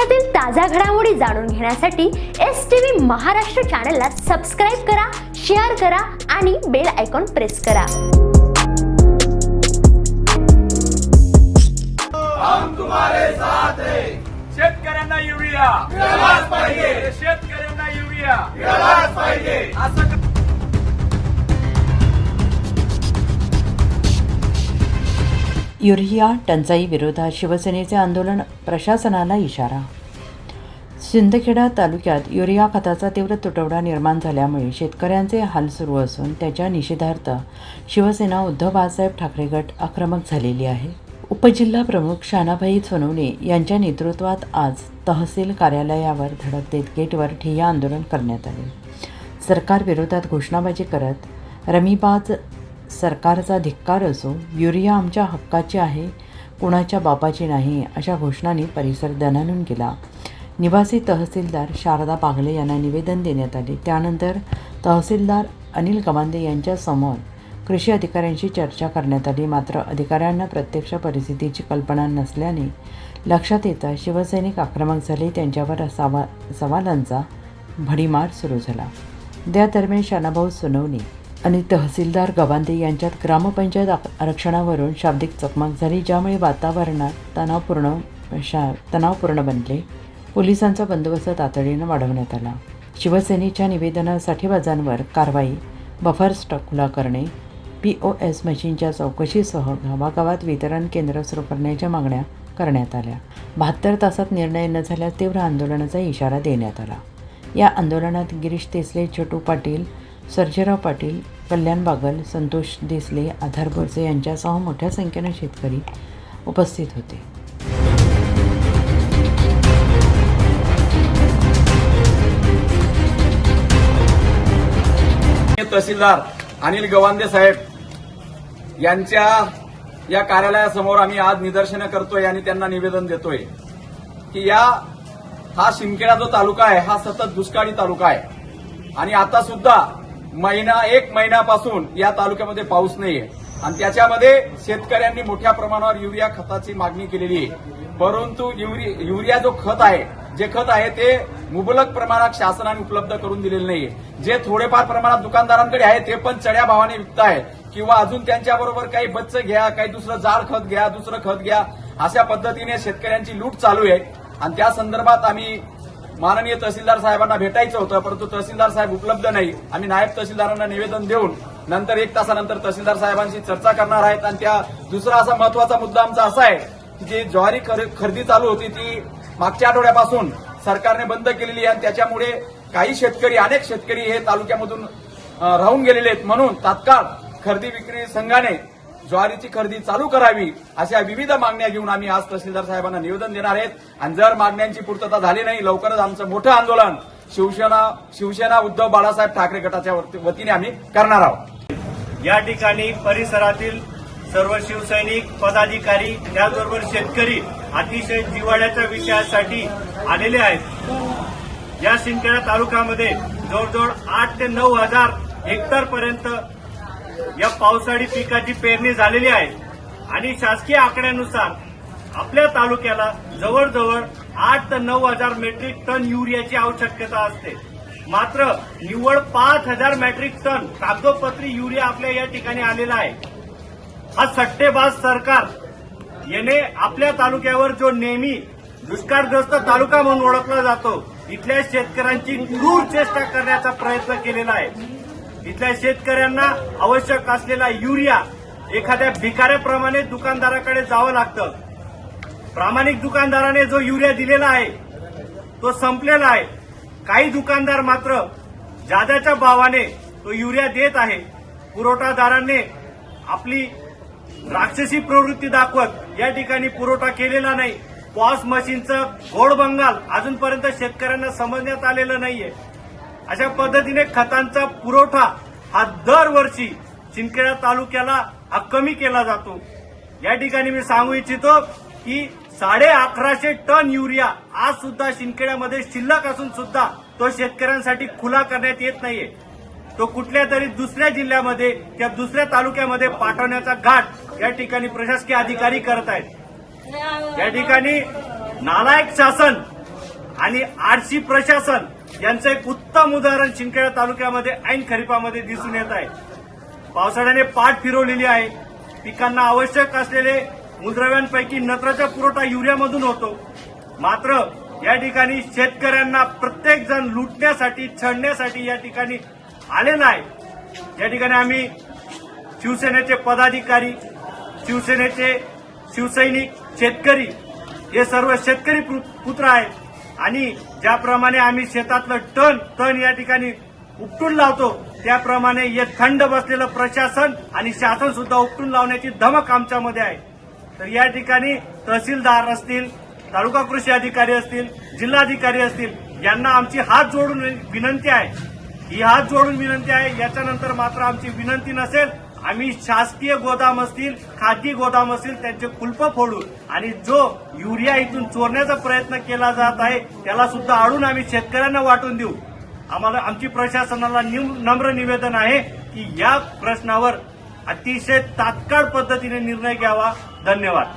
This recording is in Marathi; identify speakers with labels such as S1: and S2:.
S1: देशातील ताज्या घडामोडी जाणून घेण्यासाठी एस टी व्ही महाराष्ट्र चॅनलला सबस्क्राईब करा शेअर करा आणि बेल आयकॉन प्रेस करा.
S2: शेतकऱ्यांना युरिया. पाहिजे. शेतकऱ्यांना युरिया. पाहिजे. असं
S3: युरिया टंचाई विरोधात शिवसेनेचे आंदोलन प्रशासनाला इशारा. शिंदखेडा तालुक्यात युरिया खताचा तीव्र तुटवडा निर्माण झाल्यामुळे शेतकऱ्यांचे हाल सुरू असून त्याच्या निषेधार्थ शिवसेना उद्धव बाळासाहेब ठाकरे गट आक्रमक झालेली आहे. उपजिल्हा प्रमुख शानाभाई सोनवणे यांच्या नेतृत्वात आज तहसील कार्यालयावर धडक देत गेटवर ठिय्या आंदोलन करण्यात आले. सरकारविरोधात घोषणाबाजी करत रमीबाज सरकारचा धिक्कार असो युरिया आमच्या हक्काची आहे कुणाच्या बापाची नाही अशा घोषणांनी परिसर दणानून गेला निवासी तहसीलदार शारदा पागले यांना निवेदन देण्यात आले. त्यानंतर तहसीलदार अनिल गवांदे यांच्यासमोर कृषी अधिकाऱ्यांशी चर्चा करण्यात आली. मात्र अधिकाऱ्यांना प्रत्यक्ष परिस्थितीची कल्पना नसल्याने लक्षात येता शिवसैनिक आक्रमक झाले. त्यांच्यावर सवा सवालांचा भडीमार सुरू झाला. त्या दरम्यान शानाभाऊ आणि तहसीलदार गवांदे यांच्यात ग्रामपंचायत आरक्षणावरून शाब्दिक चकमक झाली ज्यामुळे वातावरणात तणावपूर्ण शा तणावपूर्ण बनले. पोलिसांचा बंदोबस्त तातडीनं वाढवण्यात आला. शिवसेनेच्या निवेदनासाठीबाजांवर कारवाई बफर स्टॉक खुला करणे पी ओ एस मशीनच्या चौकशीसह गावागावात वितरण केंद्र सुरू करण्याच्या मागण्या करण्यात आल्या. बहात्तर तासात निर्णय न झाल्यास तीव्र आंदोलनाचा इशारा देण्यात आला. या आंदोलनात गिरीश तेसले छोटू पाटील सर्जेराव पाटील कल्याण बागल संतोष देसले आधार बोरसे यांच्यासह मोठ्या संख्येनं शेतकरी उपस्थित होते.
S2: तहसीलदार अनिल गवांदे साहेब यांच्या या कार्यालयासमोर आम्ही आज निदर्शनं करतोय आणि त्यांना निवेदन देतोय की या हा शिंदखेडा जो तालुका आहे हा सतत दुष्काळी तालुका आहे. आणि आता सुद्धा महिना एक महिन्यापासून या तालुक्यामध्ये पाऊस नाहीये. आणि त्याच्यामध्ये शेतकऱ्यांनी मोठ्या प्रमाणावर युरिया खताची मागणी केलेली आहे. परंतु युरिया जो खत आहे जे खत आहे ते मुबलक प्रमाणात शासनाने उपलब्ध करून दिलेले नाहीये. जे थोडेफार प्रमाणात दुकानदारांकडे आहे ते पण चढ्या भावाने विकत आहे. किंवा अजून त्यांच्याबरोबर काही बच्च घ्या काही दुसरं जाड खत घ्या दुसरं खत घ्या अशा पद्धतीने शेतकऱ्यांची लूट चालू आहे. आणि त्या संदर्भात आम्ही माननीय तहसीलदार साहेबांना भेटायचं होतं परंतु तहसीलदार साहेब उपलब्ध नाही. आम्ही नायब तहसीलदारांना निवेदन देऊन नंतर एक तासानंतर तहसीलदार साहेबांशी चर्चा करणार आहेत. आणि त्या दुसरा असा महत्त्वाचा मुद्दा आमचा असा आहे की जी ज्वारी खरेदी चालू होती ती मागच्या आठवड्यापासून सरकारने बंद केलेली आहे. आणि त्याच्यामुळे काही शेतकरी अनेक शेतकरी हे तालुक्यामधून राहून गेलेले आहेत. म्हणून तात्काळ खरेदी विक्री संघाने ज्वारीची खरेदी चालू करावी अशा विविध मागण्या घेऊन आम्ही आज तहसीलदार साहेबांना निवेदन देणार आहेत. आणि जर मागण्यांची पूर्तता झाली नाही लवकरच आमचं मोठं आंदोलन शिवसेना शिवसेना उद्धव बाळासाहेब ठाकरे गटाच्या वतीने आम्ही करणार आहोत.
S4: या ठिकाणी परिसरातील सर्व शिवसैनिक पदाधिकारी त्याचबरोबर शेतकरी अतिशय जिवाळ्याच्या विषयासाठी आलेले आहेत. या शिंदखेडा तालुक्यामध्ये जवळजवळ आठ ते नऊ हजार हेक्टर पर्यंत या पावसाळी पिकाची पेरणी झालेली आहे. आणि शासकीय आकड्यानुसार आपल्या तालुक्याला जवळजवळ आठ ते नऊ हजार मेट्रिक टन युरियाची आवश्यकता असते. मात्र निव्वळ पाच हजार मेट्रिक टन कागदोपत्री युरिया आपल्या या ठिकाणी आलेला आहे. हा सट्टेबाज सरकार याने आपल्या तालुक्यावर जो नेहमी दुष्काळग्रस्त तालुका म्हणून ओळखला जातो इथल्या शेतकऱ्यांची क्रूर चेष्टा करण्याचा प्रयत्न केलेला आहे. इथल्या शेतकऱ्यांना आवश्यक असलेला युरिया एखाद्या भिकाऱ्याप्रमाणे दुकानदाराकडे जावं लागतं. प्रामाणिक दुकानदाराने जो युरिया दिलेला आहे तो संपलेला आहे. काही दुकानदार मात्र जादाच्या भावाने तो युरिया देत आहे. पुरवठादारांनी आपली राक्षसी प्रवृत्ती दाखवत या ठिकाणी पुरवठा केलेला नाही. पॉस मशीनचं घोड बंगाल अजूनपर्यंत शेतकऱ्यांना समजण्यात आलेलं नाहीये. अशा पद्धतीने खतांचा पुरवठा हा दरवर्षी शिंदखेडा तालुक्याला हा कमी केला जातो. या ठिकाणी मी सांगू इच्छितो की साडे अकराशे टन युरिया आज सुद्धा शिंदखेड्यामध्ये शिल्लक असून सुद्धा तो शेतकऱ्यांसाठी खुला करण्यात येत नाहीये. तो कुठल्या तरी दुसऱ्या जिल्ह्यामध्ये किंवा दुसऱ्या तालुक्यामध्ये पाठवण्याचा घाट या ठिकाणी प्रशासकीय अधिकारी करत आहेत. या ठिकाणी नालायक शासन आणि आरसी प्रशासन यांचं एक उत्तम उदाहरण शिंदखेडा तालुक्यामध्ये ऐन खरीपामध्ये दिसून येत आहे. पावसाळ्याने पाठ फिरवलेली आहे. पिकांना आवश्यक असलेले मुद्रव्यांपैकी नत्राचा पुरवठा युरियामधून होतो. मात्र या ठिकाणी शेतकऱ्यांना प्रत्येक जण लुटण्यासाठी छळण्यासाठी या ठिकाणी आलेला आहे या ठिकाणी आम्ही शिवसेनेचे पदाधिकारी शिवसेनेचे शिवसैनिक शेतकरी हे सर्व शेतकरी पुत्र आहेत. आणि ज्याप्रमाणे आम्ही शेतातलं टन टन या ठिकाणी उपटून लावतो त्याप्रमाणे हे थंड बसलेलं प्रशासन आणि शासन सुद्धा उपटून लावण्याची धमक आमच्यामध्ये आहे. तर या ठिकाणी तहसीलदार असतील तालुका कृषी अधिकारी असतील जिल्हाधिकारी असतील यांना आमची हात जोडून विनंती आहे. ही हात जोडून विनंती आहे याच्यानंतर मात्र आमची विनंती नसेल आम्ही शासकीय गोदाम असतील खाजगी गोदाम असतील त्यांचे कुलप फोडू आणि जो युरिया इथून चोरण्याचा प्रयत्न केला जात आहे त्याला सुद्धा आडून आम्ही शेतकऱ्यांना वाटून देऊ. आम्हाला आमची प्रशासनाला निम- नम्र निवेदन आहे की या प्रश्नावर अतिशय तात्काळ पद्धतीने निर्णय घ्यावा. धन्यवाद.